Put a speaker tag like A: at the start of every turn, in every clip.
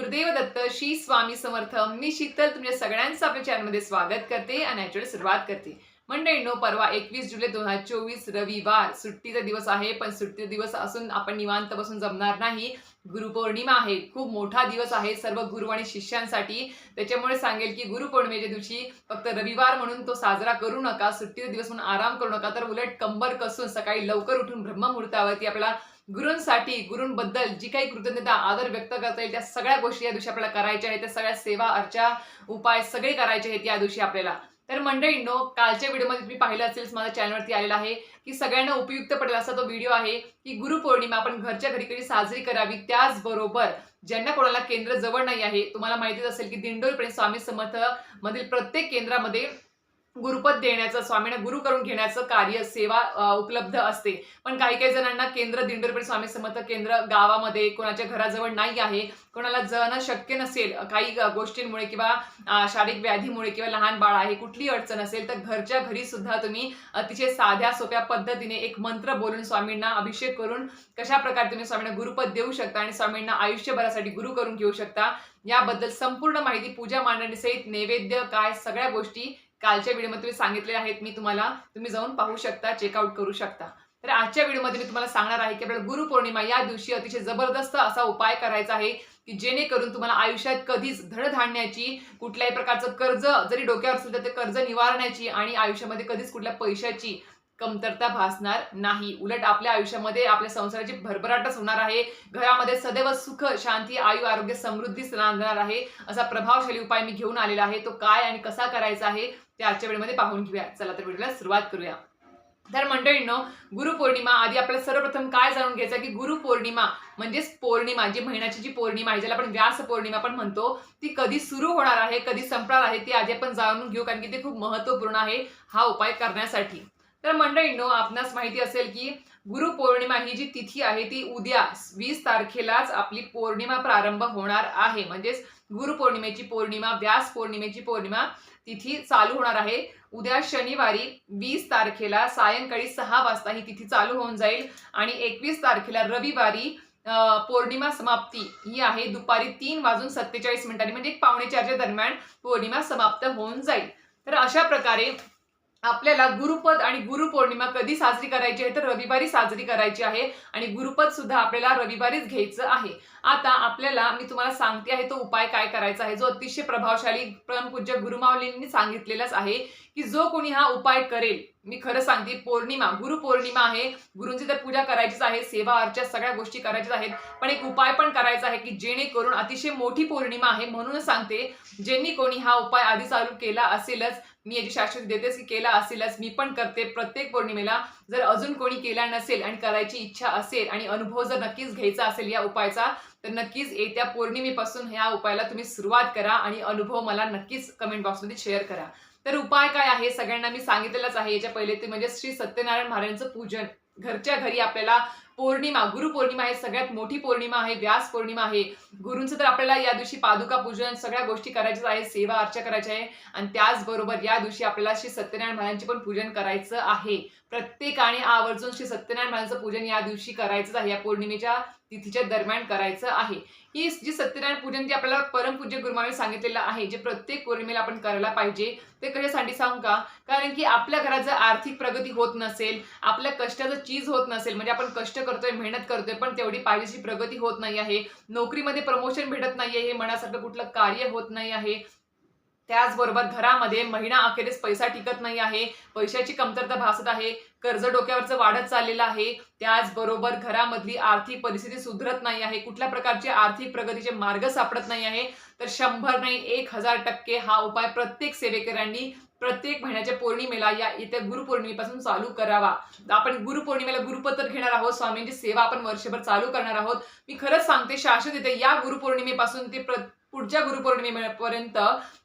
A: गुरुदेव दत्त श्री स्वामी समर्थ. मी शीतल तुमच्या सगळ्यांचं आपल्या चॅनलमध्ये स्वागत करते आणि याच्यावर सुरुवात करते. मंडळींनो परवा एकवीस जुलै दोन हजार चोवीस रविवार. सुट्टीचा दिवस आहे पण सुट्टीचा दिवस असून आपण निवांत बसून जमणार नाही. गुरुपौर्णिमा आहे खूप मोठा दिवस आहे सर्व गुरु आणि शिष्यांसाठी. त्याच्यामुळे सांगेल की गुरुपौर्णिमेच्या दिवशी फक्त रविवार म्हणून तो साजरा करू नका. सुट्टीचा दिवस म्हणून आराम करू नका. तर उलट कंबर कसून सकाळी लवकर उठून ब्रह्ममुहूर्तावरती आपल्याला गुरूंसाठी गुरूंबद्दल जी काही कृतज्ञता आदर व्यक्त करता येईल त्या सगळ्या गोष्टी या दिवशी आपल्याला करायच्या आहेत. त्या सगळ्या सेवा अर्चा उपाय सगळे करायचे आहेत या दिवशी आपल्याला. तर मंडळींनो कालच्या व्हिडिओमध्ये तुम्ही पाहिलं असेल माझ्या चॅनलवरती आलेला आहे की सगळ्यांना उपयुक्त पडेल असा तो व्हिडिओ आहे की गुरुपौर्णिमा आपण घरच्या घरी कधी साजरी करावी त्याचबरोबर ज्यांना कोणाला केंद्र जवळ नाही आहे तुम्हाला माहितीच असेल की दिंडोरीपर्यंत स्वामी समर्थ मधील प्रत्येक केंद्रामध्ये गुरुपद देण्याचं स्वामींना गुरु करून घेण्याचं कार्य सेवा उपलब्ध असते. पण काही काही जणांना केंद्र दिंडोरपेठ स्वामी समर्थ केंद्र गावामध्ये कोणाच्या घराजवळ नाही आहे कोणाला जाणं शक्य नसेल काही गोष्टींमुळे किंवा शारीरिक व्याधीमुळे किंवा लहान बाळ आहे कुठलीही अडचण असेल तर घरच्या घरी सुद्धा तुम्ही अतिशय साध्या सोप्या पद्धतीने एक मंत्र बोलून स्वामींना अभिषेक करून कशा प्रकारे तुम्ही स्वामींना गुरुपद देऊ शकता आणि स्वामींना आयुष्यभरासाठी गुरु करून घेऊ शकता याबद्दल संपूर्ण माहिती पूजा मांडणीसहित नैवेद्य काय सगळ्या गोष्टी कालच्या व्हिडिओमध्ये तुम्ही सांगितले आहेत मी तुम्हाला तुम्ही जाऊन पाहू शकता चेकआउट करू शकता. तर आजच्या व्हिडिओमध्ये मी तुम्हाला सांगणार आहे की आपल्याला गुरुपौर्णिमा या दिवशी अतिशय जबरदस्त असा उपाय करायचा आहे की जेणेकरून तुम्हाला आयुष्यात कधीच धडधान्याची कुठल्याही प्रकारचं कर्ज जरी डोक्यावर असेल तर ते कर्ज निवारण्याची आणि आयुष्यामध्ये कधीच कुठल्या पैशाची कमतरता भासणार नाही. उलट आपल्या आयुष्यामध्ये आपल्या संसाराची भरभराटच होणार आहे. घरामध्ये सदैव सुख शांती आयु आरोग्य समृद्धी राहणार आहे. असा प्रभावशाली उपाय मी घेऊन आलेला आहे. तो काय आणि कसा करायचा आहे? ते आजच्या वेळेमध्ये पाहून घेऊया. चला तर व्हिडिओला सुरुवात करूया. तर मंडळींनो गुरुपौर्णिमा आधी आपल्याला सर्वप्रथम काय जाणून घ्यायचं की गुरुपौर्णिमा म्हणजेच पौर्णिमा जी महिन्याची जी पौर्णिमा आहे ज्याला आपण व्यास पौर्णिमा पण म्हणतो ती कधी सुरू होणार आहे कधी संपणार आहे ती आधी आपण जाणून घेऊ कारण की ते खूप महत्त्वपूर्ण आहे हा उपाय करण्यासाठी. तर मंडळींनो आपणास माहिती असेल की गुरुपौर्णिमा ही जी तिथी आहे ती उद्या वीस तारखेलाच आपली पौर्णिमा प्रारंभ होणार आहे. म्हणजेच गुरुपौर्णिमेची पौर्णिमा व्यास पौर्णिमेची पौर्णिमा तिथी चालू होणार आहे. उद्या शनिवारी वीस तारखेला सायंकाळी सहा वाजता ही तिथी चालू होऊन जाईल आणि एकवीस तारखेला रविवारी पौर्णिमा समाप्ती ही आहे. दुपारी तीन वाजून सत्तेचाळीस मिनिटांनी म्हणजे एक पावणे चारच्या दरम्यान पौर्णिमा समाप्त होऊन जाईल. तर अशा प्रकारे आपल्याला गुरुपद आणि गुरुपौर्णिमा कधी साजरी करायची आहे तर रविवारी साजरी करायची आहे आणि गुरुपद सुद्धा आपल्याला रविवारीच घ्यायचं आहे. आता आपल्याला मी तुम्हाला सांगते आहे तो उपाय काय करायचा आहे जो अतिशय प्रभावशाली परमपूज्य गुरुमावलींनी सांगितलेलाच आहे की जो कोणी हा उपाय करेल मी खरं सांगते पौर्णिमा गुरुपौर्णिमा आहे गुरूंची तर पूजा करायचीच आहे सेवा अर्चा सगळ्या गोष्टी करायच्याच आहेत पण एक उपाय पण करायचा आहे की जेणेकरून अतिशय मोठी पौर्णिमा आहे म्हणूनच सांगते ज्यांनी कोणी हा उपाय आधी चालू केला असेलच मी याची शाश्वती देतेच की केला असेलच मी पण करते प्रत्येक पौर्णिमेला. जर अजून कोणी केला नसेल आणि करायची इच्छा असेल आणि अनुभव जर नक्कीच घ्यायचा असेल या उपायाचा तर नक्कीच येत्या पौर्णिमेपासून ह्या उपायाला तुम्ही सुरुवात करा आणि अनुभव मला नक्कीच कमेंट बॉक्समध्ये शेअर करा. तर उपाय काय आहे? सगळ्यांना मी सांगितलेलाच आहे. याच्या पहिले ते म्हणजे श्री सत्यनारायण महाराजांचं पूजन. घरच्या घरी आपल्याला पौर्णिमा गुरुपौर्णिमा आहे सगळ्यात मोठी पौर्णिमा आहे व्यास पौर्णिमा आहे. गुरूंचं तर आपल्याला या दिवशी पादुका पूजन सगळ्या गोष्टी करायच्याच आहे सेवा अर्चा करायची आहे. आणि त्याचबरोबर या दिवशी आपल्याला श्री सत्यनारायण महाराजांचे पण पूजन करायचं आहे. प्रत्येकाने आवर्जून श्री सत्यनारायण महाराजांचं पूजन या दिवशी करायचंच आहे या पौर्णिमेच्या तिथीच्या दरम्यान करायचं आहे. ही जी सत्यनारायण पूजन जे आपल्याला परमपूज्य गुरुमाने सांगितलेलं आहे जे प्रत्येक पौर्णिमेला आपण करायला पाहिजे ते कशासाठी सांगू का? कारण की आपल्या घरात जर आर्थिक प्रगती होत नसेल आपल्या कष्टाचं चीज होत नसेल म्हणजे आपण कष्ट करतोय मेहनत करतोय पण तेवढी पाहिजेची प्रगती होत नाही आहे नोकरीमध्ये प्रमोशन भेटत नाही आहे हे मनासारखं कुठलं कार्य होत नाही आहे त्याचबरोबर घरामध्ये महिना अखेरीस पैसा टिकत नाही आहे पैशाची कमतरता भासत आहे कर्ज डोक्यावरचं वाढत चाललेलं आहे त्याचबरोबर घरामधली आर्थिक परिस्थिती सुधरत नाही आहे कुठल्या प्रकारचे आर्थिक प्रगतीचे मार्ग सापडत नाही आहे तर शंभर नाही एक हजार टक्के हा उपाय प्रत्येक सेवेकऱ्यांनी प्रत्येक महिन्याच्या पौर्णिमेला या येत्या गुरुपौर्णिमेपासून चालू करावा. आपण गुरुपौर्णिमेला गुरुपत्र घेणार आहोत स्वामींची सेवा आपण वर्षभर चालू करणार आहोत. मी खरंच सांगते शाश्वत येते या गुरुपौर्णिमेपासून ते प्र पुढच्या गुरुपौर्णिमेपर्यंत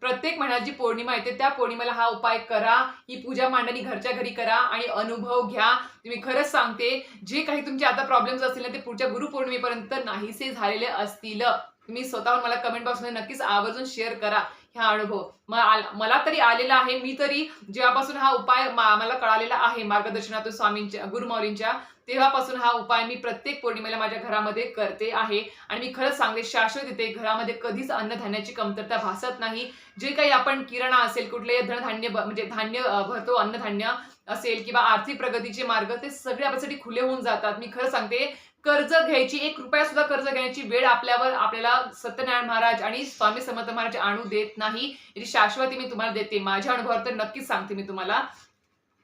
A: प्रत्येक महिन्यात जी पौर्णिमा येते त्या पौर्णिमेला हा उपाय करा. ही पूजा मांडणी घरच्या घरी करा आणि अनुभव घ्या. मी खरंच सांगते जे काही तुमचे आता प्रॉब्लेम्स असतील ना ते पुढच्या गुरुपौर्णिमेपर्यंत नाहीसे झालेले असतील. तुम्ही स्वतःहून मला कमेंट बॉक्समध्ये नक्कीच आवर्जून शेअर करा हा अनुभव. आल- मला तरी आलेला आहे मी तरी जेव्हापासून हा उपाय मा- मला कळालेला आहे मार्गदर्शनातून स्वामींच्या गुरुमौलींच्या तेव्हापासून हा उपाय मी प्रत्येक पौर्णिमेला माझ्या घरामध्ये करते आहे. आणि मी खरंच सांगते शाश्वत येते घरामध्ये कधीच अन्नधान्याची कमतरता भासत नाही. जे काही आपण किराणा असेल कुठले धनधान्य म्हणजे धान्य भरतो अन्नधान्य असेल किंवा आर्थिक प्रगतीचे मार्ग ते सगळे आपल्यासाठी खुले होऊन जातात. मी खरं सांगते कर्ज घ्यायची एक रुपया सुद्धा कर्ज घेण्याची वेळ आपल्यावर आपल्याला सत्यनारायण महाराज आणि स्वामी समर्थ महाराज आणू देत नाही. याची शाश्वती मी तुम्हाला देते. माझ्या अनुभवावर तर नक्कीच सांगते मी तुम्हाला.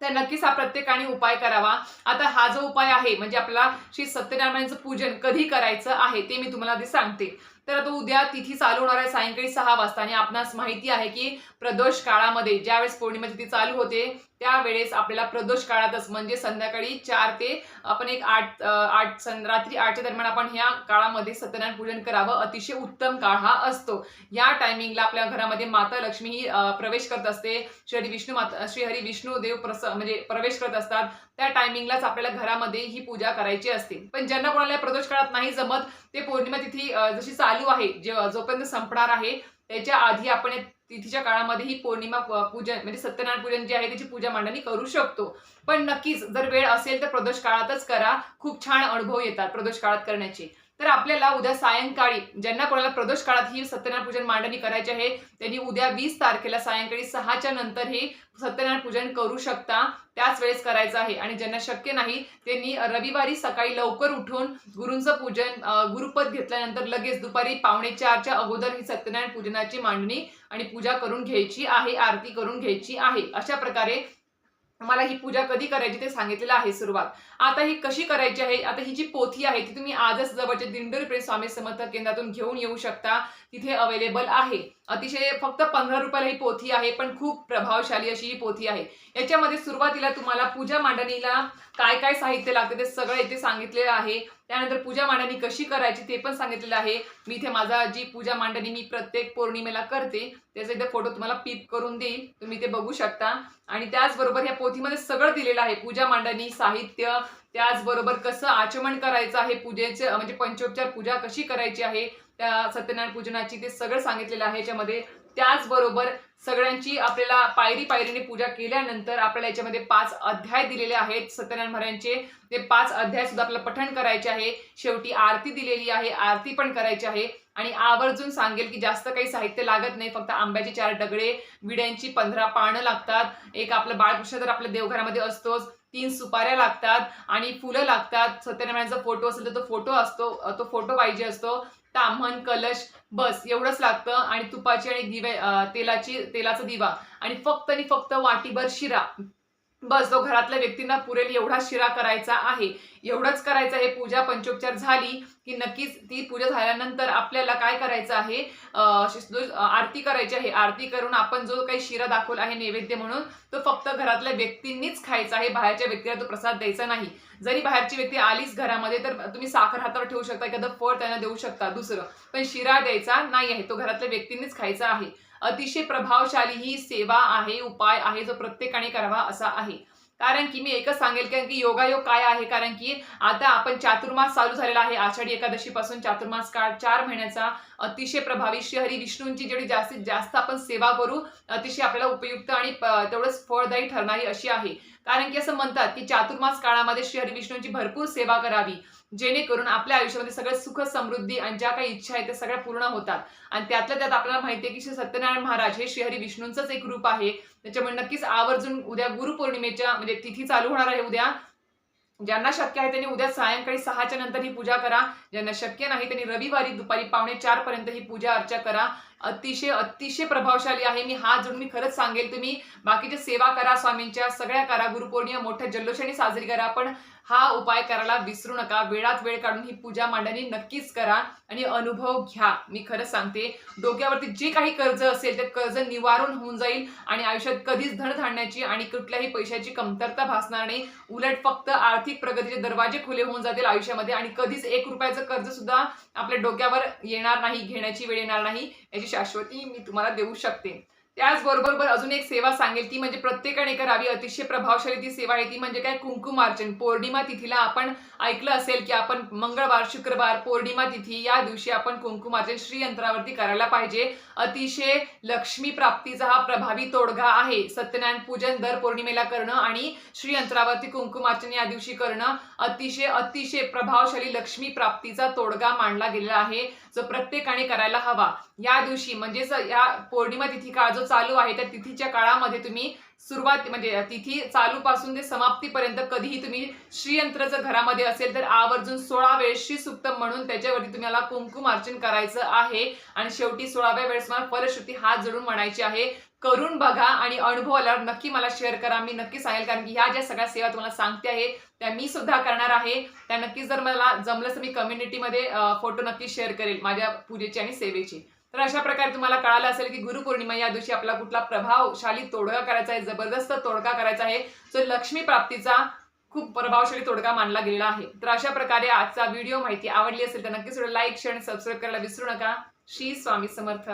A: तर नक्कीच हा प्रत्येकाने उपाय करावा. आता हा जो उपाय आहे म्हणजे आपला श्री सत्यनारायणाचं पूजन कधी करायचं आहे ते मी तुम्हाला आधी सांगते. तर आता उद्या तिथी चालू होणार आहे सायंकाळी सहा वाजता. आणि आपणास माहिती आहे की प्रदोष काळामध्ये ज्यावेळेस पौर्णिमा तिथी चालू होते त्यावेळेस आपल्याला प्रदोष काळातच म्हणजे संध्याकाळी चार ते आपण एक आठ आठ सं- रात्री आठच्या दरम्यान आपण ह्या काळामध्ये सत्यनारायण पूजन करावं. अतिशय उत्तम काळ हा असतो. या टायमिंगला आपल्या घरामध्ये माता लक्ष्मी ही प्रवेश करत असते. श्री विष्णू माता श्री हरी विष्णू देव प्रस म्हणजे प्रवेश करत असतात. त्या टायमिंगलाच आपल्याला घरामध्ये ही पूजा करायची असते. पण ज्यांना कोणाला प्रदोष काळात नाही जमत ते पौर्णिमा तिथी जशी चालू आहे जे जोपर्यंत संपणार आहे त्याच्या आधी आपण तिथीच्या काळामध्ये ही पौर्णिमा पूजन म्हणजे सत्यनारायण पूजन जे आहे त्याची पूजा मांडणी करू शकतो. पण नक्कीच जर वेळ असेल तर प्रदोष काळातच करा. खूप छान अनुभव येतात प्रदोष काळात करण्याचे. तर आपल्याला उद्या सायंकाळी ज्यांना कोणाला प्रदोष काळात ही सत्यनारायण पूजन मांडणी करायची आहे त्यांनी उद्या वीस तारखेला सायंकाळी सहाच्या नंतर हे सत्यनारायण पूजन करू शकता. त्याच वेळेस करायचं आहे. आणि ज्यांना शक्य नाही त्यांनी रविवारी सकाळी लवकर उठून गुरूंचं पूजन गुरुपद घेतल्यानंतर लगेच दुपारी पावणे चारच्या अगोदर ही सत्यनारायण पूजनाची मांडणी आणि पूजा करून घ्यायची आहे आरती करून घ्यायची आहे. अशा प्रकारे मला ही पूजा कधी करायची ते सांगितलेलं आहे सुरुवात. आता ही कशी करायची आहे? आता ही जी पोथी आहे ती तुम्ही आजच जवळच्या दिंडोरी प्रेस स्वामी समर्थ केंद्रातून घेऊन येऊ शकता. तिथे अवेलेबल आहे. अतिशय फक्त पंधरा रुपयाला ही पोथी आहे पण खूप प्रभावशाली अशी ही पोथी आहे. याच्यामध्ये सुरुवातीला तुम्हाला पूजा मांडणीला काय काय साहित्य लागते ते सगळं इथे सांगितलेलं आहे. त्यानंतर पूजा मांडणी कशी करायची ते पण सांगितलेलं आहे. मी इथे माझा जी पूजा मांडणी मी प्रत्येक पौर्णिमेला करते त्याचा इथे फोटो तुम्हाला पिक करून देईल तुम्ही ते बघू शकता. आणि त्याचबरोबर ह्या पोथीमध्ये सगळं दिलेलं आहे. पूजा मांडणी साहित्य त्याचबरोबर कसं आचमन करायचं आहे पूजेचं म्हणजे पंचोपचार पूजा कशी करायची आहे त्या सत्यनारायण पूजनाची ते सगळं सांगितलेलं आहे याच्यामध्ये. त्याचबरोबर सगळ्यांची आपल्याला पायरी पायरीने पूजा केल्यानंतर आपल्याला याच्यामध्ये पाच अध्याय दिलेले आहेत. सत्यनारायण महाराजांचे ते पाच अध्याय सुद्धा आपल्याला पठण करायचे आहे. शेवटी आरती दिलेली आहे. आरती पण करायची आहे. आणि आवर्जून सांगेल की जास्त काही साहित्य लागत नाही. फक्त आंब्याचे चार डगडे विड्यांची पंधरा पानं लागतात. एक आपलं बाळकृष्ण तर आपल्या देवघरामध्ये असतोच. तीन सुपाऱ्या लागतात आणि फुलं लागतात. सत्यनारायणाचा फोटो असेल तर तो फोटो असतो तो फोटो पाहिजे असतो. ताम्हण कलश बस एवढंच लागतं. आणि तुपाची आणि दिवे तेलाची तेलाचा दिवा. आणि फक्त आणि फक्त वाटीभर शिरा. बस जो घरातल्या व्यक्तींना पुरेल एवढा शिरा करायचा आहे. एवढंच करायचं आहे. पूजा पंचोपचार झाली की नक्कीच ती पूजा झाल्यानंतर आपल्याला काय करायचं आहे? आरती करायची आहे. आरती करून आपण जो काही शिरा दाखवला आहे नैवेद्य म्हणून तो फक्त घरातल्या व्यक्तींनीच खायचा आहे. बाहेरच्या व्यक्तीला तो प्रसाद द्यायचा नाही. जरी बाहेरची व्यक्ती आलीच घरामध्ये तर तुम्ही साखर हातावर ठेवू शकता. एखादं फळ त्यांना देऊ शकता. दुसरं. पण शिरा द्यायचा नाही आहे. तो घरातल्या व्यक्तींनीच खायचा आहे. अतिशय प्रभावशाली ही सेवा आहे उपाय आहे जो प्रत्येकाने करावा असा आहे. कारण की मी एकच सांगेल कारण की योगायोग काय आहे? कारण की आता आपण चातुर्मास चालू झालेला आहे. आषाढी एकादशीपासून चातुर्मास काळ चार महिन्याचा अतिशय प्रभावी. श्रीहरी विष्णूंची जेवढी जास्तीत जास्त आपण सेवा करू अतिशय आपल्याला उपयुक्त आणि तेवढंच फळदायी ठरणारी अशी आहे. कारण की असं म्हणतात की चातुर्मास काळामध्ये श्रीहरी विष्णूंची भरपूर सेवा करावी. जेणेकरून आपल्या आयुष्यामध्ये सगळं सुख समृद्धी आणि ज्या काही इच्छा आहेत त्या सगळ्या पूर्ण होतात. आणि त्यातल्या त्यात आपल्याला माहिती आहे की श्री सत्यनारायण महाराज हे श्रीहरी विष्णूंचंच एक रूप आहे. त्याच्यामुळे नक्कीच आवर्जून उद्या गुरुपौर्णिमेच्या म्हणजे तिथी चालू होणार आहे उद्या. ज्यांना शक्य आहे त्यांनी उद्या सायंकाळी सहाच्या नंतर ही पूजा करा. ज्यांना शक्य नाही त्यांनी रविवारी दुपारी पावणे चार पर्यंत ही पूजा अर्चा करा. अतिशय अतिशय प्रभावशाली आहे. मी हात जोडून मी खरंच सांगेल तुम्ही. बाकीच्या सेवा करा स्वामींच्या सगळ्या करा. गुरुपौर्णिमा मोठ्या जल्लोषाने साजरी करा. पण हा उपाय करायला विसरू नका. वेळात वेळ काढून ही पूजा मांडणी नक्कीच करा आणि अनुभव घ्या. मी खरंच सांगते डोक्यावरती जे काही कर्ज असेल ते कर्ज निवारून होऊन जाईल आणि आयुष्यात कधीच धडधाडण्याची आणि कुठल्याही पैशाची कमतरता भासणार नाही. उलट फक्त आर्थिक प्रगतीचे दरवाजे खुले होऊन जातील आयुष्यामध्ये आणि कधीच एक रुपयाचं कर्ज सुद्धा आपल्या डोक्यावर येणार नाही घेण्याची वेळ येणार नाही. याची शाश्वती मी तुम्हाला देऊ शकते. त्याचबरोबर अजून एक सेवा सांगेल ती म्हणजे प्रत्येकाने करावी अतिशय प्रभावशाली ती सेवा आहे ती म्हणजे काय? कुंकुमार्चन पौर्णिमा तिथीला आपण ऐकलं असेल की आपण मंगळवार शुक्रवार पौर्णिमा तिथी या दिवशी आपण कुंकुमार्चन श्रीयंत्रावरती करायला पाहिजे. अतिशय लक्ष्मी प्राप्तीचा हा प्रभावी तोडगा आहे. सत्यनारायण पूजन दर पौर्णिमेला करणं आणि श्रीयंत्रावरती कुंकुमार्चन या दिवशी करणं अतिशय अतिशय प्रभावशाली लक्ष्मी प्राप्तीचा तोडगा मांडला गेलेला आहे. जो प्रत्येकाने करायला हवा. या दिवशी म्हणजेच या पौर्णिमा तिथी काळ जो चालू आहे त्या तिथीच्या काळामध्ये तुम्ही सुरुवात म्हणजे तिथी चालू पासून ते समाप्तीपर्यंत कधीही तुम्ही श्रीयंत्र जर घरामध्ये असेल तर आवर्जून सोळा वेळ श्री सुक्त म्हणून त्याच्यावरती तुम्हाला कुंकुम अर्चन करायचं आहे. आणि शेवटी सोळाव्या वेळेस मला फलश्रुती हात जोडून म्हणायची आहे. करून बघा आणि अनुभव आल्यावर नक्की मला शेअर करा. मी नक्की सांगेल कारण की ह्या ज्या सगळ्या सेवा तुम्हाला सांगते आहे त्या मी सुद्धा करणार आहे. त्या नक्कीच जर मला जमलं तर मी कम्युनिटीमध्ये फोटो नक्की शेअर करेल माझ्या पूजेची आणि सेवेची. तर अशा प्रकारे तुम्हाला कळालं असेल की गुरुपौर्णिमा या दिवशी आपला कुठला प्रभावशाली तोडगा करायचा आहे जबरदस्त तोडगा करायचा आहे. जो लक्ष्मी प्राप्तीचा खूप प्रभावशाली तोडगा मानला गेलेला आहे. तर अशा प्रकारे आजचा व्हिडिओ माहिती आवडली असेल तर नक्कीच लाईक शेअर सबस्क्राईब करायला विसरू नका. श्री स्वामी समर्थ.